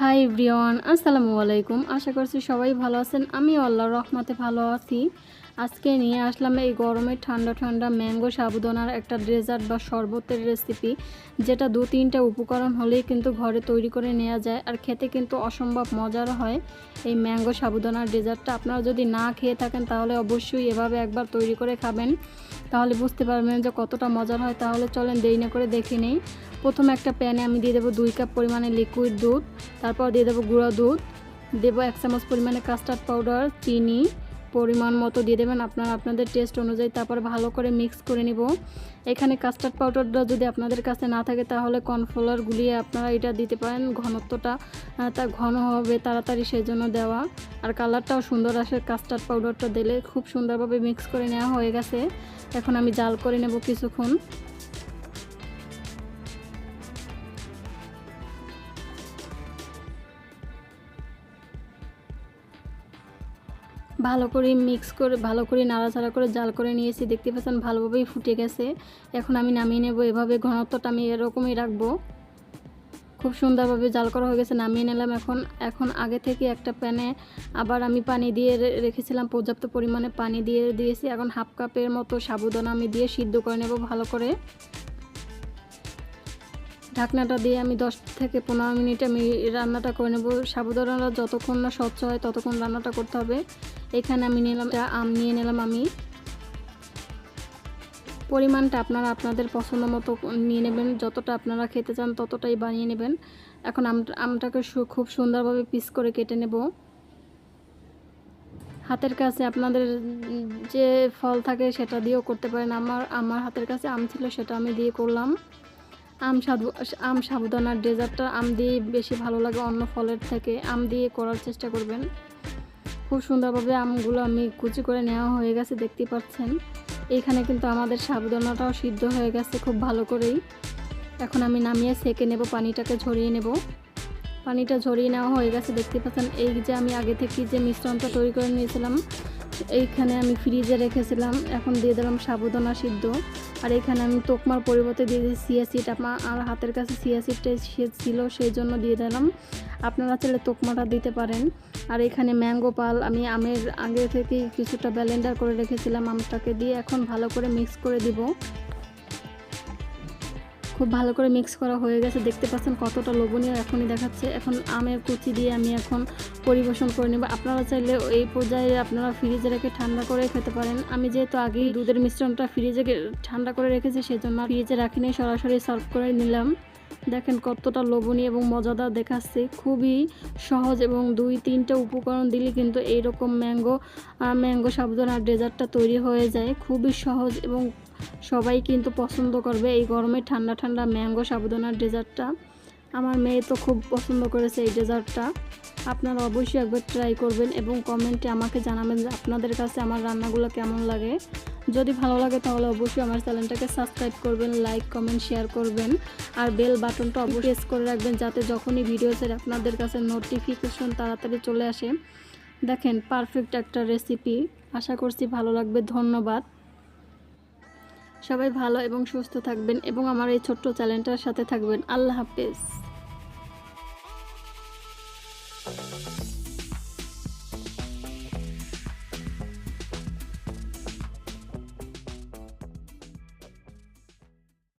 High Brian, আসসালামু আলাইকুম। আশা করছি সবাই ভালো আছেন। আমি আল্লাহর রহমতে ভালো আছি। আজকে নিয়ে আসলাম এই গরমে ঠান্ডা ঠান্ডা ম্যাঙ্গো সাবুদানার একটা ডেজার্ট বা শরবতের রেসিপি যেটা দু তিনটা উপকরণ হলেই কিন্তু ঘরে তৈরি করে নেওয়া যায় আর খেতে কিন্তু অসম্ভব মজার হয়। এই ম্যাঙ্গো সাবুদানার ডেজার্টটা আপনারা যদি না খেয়ে থাকেন, তাহলে অবশ্যই এভাবে একবার তৈরি করে খাবেন। তাহলে বুঝতে পারবেন যে কতটা মজার হয়। তাহলে চলেন দেরি না করে দেখে নেই। প্রথমে একটা প্যানে আমি দিয়ে দেবো দুই কাপ পরিমাণে লিকুইড দুধ, তারপর দিয়ে দেবো গুঁড়া দুধ। দেবো এক চামচ পরিমাণে কাস্টার্ড পাউডার চিনি। পরিমাণ মতো দিয়ে দেবেন। আপনারা আপনাদের টেস্ট অনুযায়ী তারপর ভালো করে মিক্স করে নিব। এখানে কাস্টার্ড পাউডারটা যদি আপনাদের কাছে না থাকে, তাহলে কর্নফ্লাওয়ার গুলিয়ে আপনারা এটা দিতে পারেন ঘনত্বটা। তা ঘন হবে তাড়াতাড়ি সেই জন্য দেওয়া। আর কালারটাও সুন্দর আসে কাস্টার্ড পাউডারটা দিলে। খুব সুন্দরভাবে মিক্স করে নেওয়া হয়ে গেছে। এখন আমি জাল করে নেব কিছুক্ষণ। ভালো করে মিক্স করে, ভালো করে নাড়াচাড়া করে জাল করে নিয়েছি। দেখতে পাচ্ছেন ভালোভাবেই ফুটে গেছে। এখন আমি নামিয়ে নেব। এভাবে ঘনত্বটা আমি এরকমই রাখব। খুব সুন্দরভাবে জাল করা হয়ে গেছে, নামিয়ে নিলাম এখন। এখন আগে থেকে একটা প্যানে আবার আমি পানি দিয়ে রেখেছিলাম, পর্যাপ্ত পরিমাণে পানি দিয়ে দিয়েছি। এখন হাফ কাপের মতো সাবুদানা আমি দিয়ে সিদ্ধ করে নেব ভালো করে। ঢাকনাটা দিয়ে আমি দশ থেকে পনেরো মিনিট আমি রান্নাটা করে নেব। সাবুদানাটা যতক্ষণ না স্বচ্ছ হয় ততক্ষণ রান্নাটা করতে হবে। এখানে আমি নিলাম আম নিয়ে নিলাম আমি। পরিমাণটা আপনারা আপনাদের পছন্দ মতো নিয়ে নেবেন, যতটা আপনারা খেতে চান ততটাই বানিয়ে নেবেন। এখন আম, আমটাকে খুব সুন্দরভাবে পিস করে কেটে নেব। হাতের কাছে আপনাদের যে ফল থাকে সেটা দিয়েও করতে পারেন। আমার আমার হাতের কাছে আম ছিল সেটা আমি দিয়ে করলাম। আম সাবু আম সাবুদানার ডেজার্টটা আম দিয়ে বেশি ভালো লাগে অন্য ফলের থেকে। আম দিয়ে করার চেষ্টা করবেন। খুব সুন্দরভাবে আমগুলো আমি কুচি করে নেওয়া হয়ে গেছে দেখতে পাচ্ছেন। এখানে কিন্তু আমাদের সাবুদানাটাও সিদ্ধ হয়ে গেছে খুব ভালো করেই। এখন আমি নামিয়ে সেকে নেব, পানিটাকে ঝরিয়ে নেব। পানিটা ঝরিয়ে নেওয়া হয়ে গেছে, দেখতে পাচ্ছেন। এই যে আমি আগে থেকে যে মিশ্রণটা তৈরি করে নিয়েছিলাম এইখানে আমি ফ্রিজে রেখেছিলাম, এখন দিয়ে দিলাম সাবুদানা সিদ্ধ। আর এখানে আমি তোকমার পরিবর্তে দিয়ে সিয়া সিট আমার হাতের কাছে সিয়া সিটটা ছিল সেই জন্য দিয়ে দিলাম। আপনারা চাইলে তোকমাটা দিতে পারেন। আর এখানে ম্যাঙ্গো পাল, আমি আমের আগে থেকেই কিছুটা ব্যালেন্ডার করে রেখেছিলাম আমটাকে দিয়ে, এখন ভালো করে মিক্স করে দিব। খুব ভালো করে মিক্স করা হয়ে গেছে। দেখতে পাচ্ছেন কতটা লোভনীয় এখনই দেখাচ্ছে। এখন আমের কুচি দিয়ে আমি এখন পরিবেশন করে নেব। আপনারা চাইলে এই পর্যায়ে আপনারা ফ্রিজে রেখে ঠান্ডা করে খেতে পারেন। আমি যেহেতু আগেই দুধের মিশ্রণটা ফ্রিজে ঠান্ডা করে রেখেছি, সেজন্য ফ্রিজে রাখিনি, সরাসরি সার্ভ করে নিলাম। দেখেন কতটা লোভনীয় এবং মজাদার দেখাচ্ছে। খুবই সহজ এবং দুই, তিনটা উপকরণ দিলে কিন্তু এইরকম ম্যাঙ্গো ম্যাঙ্গো সাবধানার ডেজার্টটা তৈরি হয়ে যায়। খুবই সহজ এবং সবাই কিন্তু পছন্দ করবে এই গরমে ঠান্ডা ঠান্ডা ম্যাঙ্গো সাবধানার ডেজার্টটা। আমার মেয়ে তো খুব পছন্দ করেছে এই ডেজার্টটা। আপনারা অবশ্যই একবার ট্রাই করবেন এবং কমেন্টে আমাকে জানাবেন যে আপনাদের কাছে আমার রান্নাগুলো কেমন লাগে। যদি ভালো লাগে তাহলে অবশ্যই আমার চ্যানেলটাকে সাবস্ক্রাইব করবেন লাইক কমেন্ট শেয়ার করবেন। আর বেল বাটনটা অবশ্যই প্রেস করে রাখবেন যাতে যখনই ভিডিও ছেড়ে আপনাদের কাছে নোটিফিকেশন তাড়াতাড়ি চলে আসে। দেখেন পারফেক্ট একটা রেসিপি আশা করছি ভালো লাগবে। ধন্যবাদ। সবাই ভালো এবং সুস্থ থাকবেন এবং আমার এই ছোট্ট চ্যানেলটার সাথে থাকবেন। আল্লাহ হাফেজ।